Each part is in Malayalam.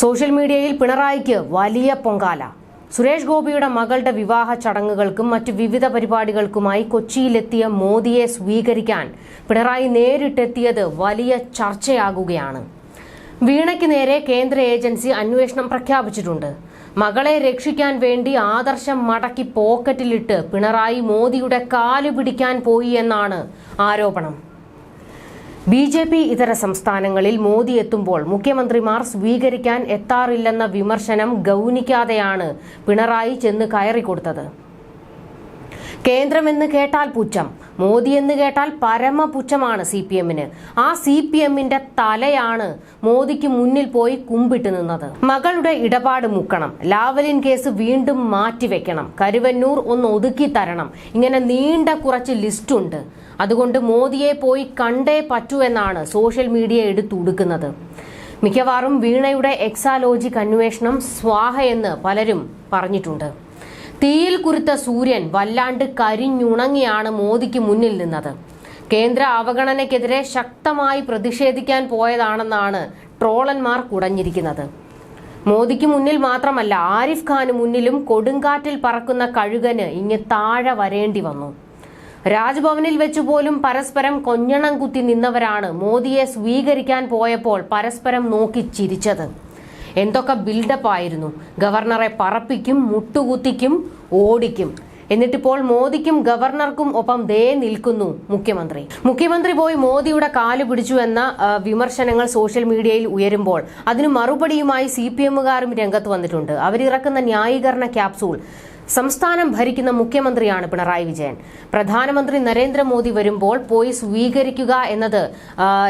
സോഷ്യൽ മീഡിയയിൽ പിണറായിക്ക് വലിയ പൊങ്കാല. സുരേഷ് ഗോപിയുടെ മകളുടെ വിവാഹ ചടങ്ങുകൾക്കും മറ്റ് വിവിധ പരിപാടികൾക്കുമായി കൊച്ചിയിലെത്തിയ മോദിയെ സ്വീകരിക്കാൻ പിണറായി നേരിട്ടെത്തിയത് വലിയ ചർച്ചയാകുകയാണ്. വീണയ്ക്ക് നേരെ കേന്ദ്ര ഏജൻസി അന്വേഷണം പ്രഖ്യാപിച്ചിട്ടുണ്ട്. മകളെ രക്ഷിക്കാൻ വേണ്ടി ആദർശം മടക്കി പോക്കറ്റിലിട്ട് പിണറായി മോദിയുടെ കാലു പിടിക്കാൻ പോയി എന്നാണ് ആരോപണം. ബി ജെ പി ഇതര സംസ്ഥാനങ്ങളിൽ മോദി എത്തുമ്പോൾ മുഖ്യമന്ത്രിമാർ സ്വീകരിക്കാൻ എത്താറില്ലെന്ന വിമർശനം ഗൗനിക്കാതെയാണ് പിണറായി ചെന്ന് കയറിക്കൊടുത്തത്. കേന്ദ്രമെന്ന് കേട്ടാൽ പുച്ഛം മോദി എന്ന് കേട്ടാൽ പരമപുച്ഛമാണ് സി പി എമ്മിന്. ആ സി പി എമ്മിന്റെ തലയാണ് മോദിക്ക് മുന്നിൽ പോയി കുമ്പിട്ട് നിന്നത്. മകളുടെ ഇടപാട് മുക്കണം ലാവലിൻ കേസ് വീണ്ടും മാറ്റിവെക്കണം കരുവന്നൂർ ഒന്ന് ഒതുക്കി തരണം ഇങ്ങനെ നീണ്ട കുറച്ച് ലിസ്റ്റുണ്ട്. അതുകൊണ്ട് മോദിയെ പോയി കണ്ടേ പറ്റൂ എന്നാണ് സോഷ്യൽ മീഡിയ എടുത്തുടുക്കുന്നത് മിക്കവാറും വീണയുടെ എക്സാലോജിക് അന്വേഷണം സ്വാഹയെന്ന് പലരും പറഞ്ഞിട്ടുണ്ട്. തീയിൽ കുരുത്ത സൂര്യൻ വല്ലാണ്ട് കരിഞ്ഞുണങ്ങിയാണ് മോദിക്ക് മുന്നിൽ നിന്നത്. കേന്ദ്ര അവഗണനയ്ക്കെതിരെ ശക്തമായി പ്രതിഷേധിക്കാൻ പോയതാണെന്നാണ് ട്രോളന്മാർ കുടഞ്ഞിരിക്കുന്നത്. മോദിക്ക് മുന്നിൽ മാത്രമല്ല ആരിഫ് ഖാന് മുന്നിലും കൊടുങ്കാറ്റിൽ പറക്കുന്ന കഴുകന് ഇങ്ങ് താഴെ വരേണ്ടി വന്നു. രാജ്ഭവനിൽ വെച്ചുപോലും പരസ്പരം കൊഞ്ഞണം കുത്തി നിന്നവരാണ് മോദിയെ സ്വീകരിക്കാൻ പോയപ്പോൾ പരസ്പരം നോക്കി ചിരിച്ചത്. എന്തൊക്കെ ബിൽഡപ്പ് ആയിരുന്നു. ഗവർണറെ പറപ്പിക്കും മുട്ടുകുത്തിക്കും ഓടിക്കും. എന്നിട്ടിപ്പോൾ മോദിക്കും ഗവർണർക്കും ഒപ്പം ദേ നിൽക്കുന്നു മുഖ്യമന്ത്രി. മുഖ്യമന്ത്രി പോയി മോദിയുടെ കാൽ പിടിച്ചു എന്ന വിമർശനങ്ങൾ സോഷ്യൽ മീഡിയയിൽ ഉയരുമ്പോൾ അതിന് മറുപടിയുമായി സി പി എമ്മുകാരും രംഗത്ത് വന്നിട്ടുണ്ട്. അവരിറക്കുന്ന ന്യായീകരണ ക്യാപ്സൂൾ. സംസ്ഥാനം ഭരിക്കുന്ന മുഖ്യമന്ത്രിയാണ് പിണറായി വിജയൻ. പ്രധാനമന്ത്രി നരേന്ദ്രമോദി വരുമ്പോൾ പോയി സ്വീകരിക്കുക എന്നത്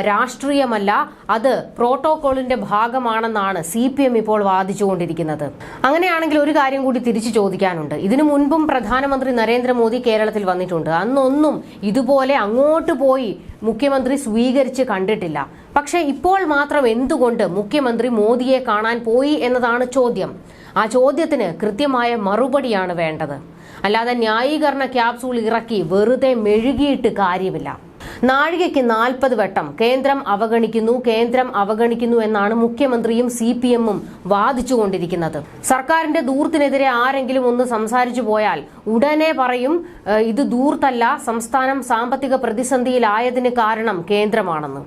രാഷ്ട്രീയമല്ല അത് പ്രോട്ടോകോളിന്റെ ഭാഗമാണെന്നാണ് സി പി എം ഇപ്പോൾ വാദിച്ചുകൊണ്ടിരിക്കുന്നത്. അങ്ങനെയാണെങ്കിൽ ഒരു കാര്യം കൂടി തിരിച്ചു ചോദിക്കാനുണ്ട്. ഇതിനു മുൻപും പ്രധാനമന്ത്രി നരേന്ദ്രമോദി കേരളത്തിൽ വന്നിട്ടുണ്ട്. അന്നൊന്നും ഇതുപോലെ അങ്ങോട്ട് പോയി മുഖ്യമന്ത്രി സ്വീകരിച്ച് കണ്ടിട്ടില്ല. പക്ഷേ ഇപ്പോൾ മാത്രം എന്തുകൊണ്ട് മുഖ്യമന്ത്രി മോദിയെ കാണാൻ പോയി എന്നതാണ് ചോദ്യം. ആ ചോദ്യത്തിന് കൃത്യമായ മറുപടിയാണ് വേണ്ടത്. അല്ലാതെ ന്യായീകരണ ക്യാപ്സൂൾ ഇറക്കി വെറുതെ മെഴുകിയിട്ട് കാര്യമില്ല. നാഴികയ്ക്ക് നാൽപ്പത് വട്ടം കേന്ദ്രം അവഗണിക്കുന്നു കേന്ദ്രം അവഗണിക്കുന്നു എന്നാണ് മുഖ്യമന്ത്രിയും സി പി എമ്മും വാദിച്ചുകൊണ്ടിരിക്കുന്നത്. സർക്കാരിന്റെ ദൂർത്തിനെതിരെ ആരെങ്കിലും ഒന്ന് സംസാരിച്ചു പോയാൽ ഉടനെ പറയും ഇത് ദൂർത്തല്ല സംസ്ഥാനം സാമ്പത്തിക പ്രതിസന്ധിയിലായതിന് കാരണം കേന്ദ്രമാണെന്ന്.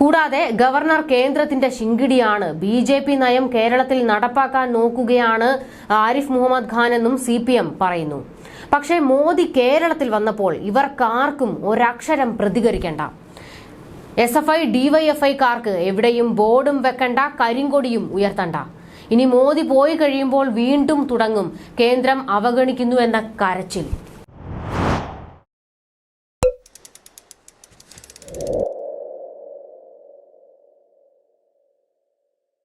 കൂടാതെ ഗവർണർ കേന്ദ്രത്തിന്റെ ശിങ്കിടിയാണ്. ബി ജെ പി നയം കേരളത്തിൽ നടപ്പാക്കാൻ നോക്കുകയാണ് ആരിഫ് മുഹമ്മദ് ഖാൻ എന്നും സി പി എം പറയുന്നു. പക്ഷേ മോദി കേരളത്തിൽ വന്നപ്പോൾ ഇവർക്കാർക്കും ഒരക്ഷരം പ്രതികരിക്കേണ്ട. എസ് എഫ് ഐ ഡിവൈഎഫ്ഐക്കാർക്ക് എവിടെയും ബോർഡും വെക്കണ്ട കരിങ്കൊടിയും ഉയർത്തണ്ട. ഇനി മോദി പോയി കഴിയുമ്പോൾ വീണ്ടും തുടങ്ങും. കേന്ദ്രം അവഗണിക്കുന്നു എന്ന കരച്ചിൽ.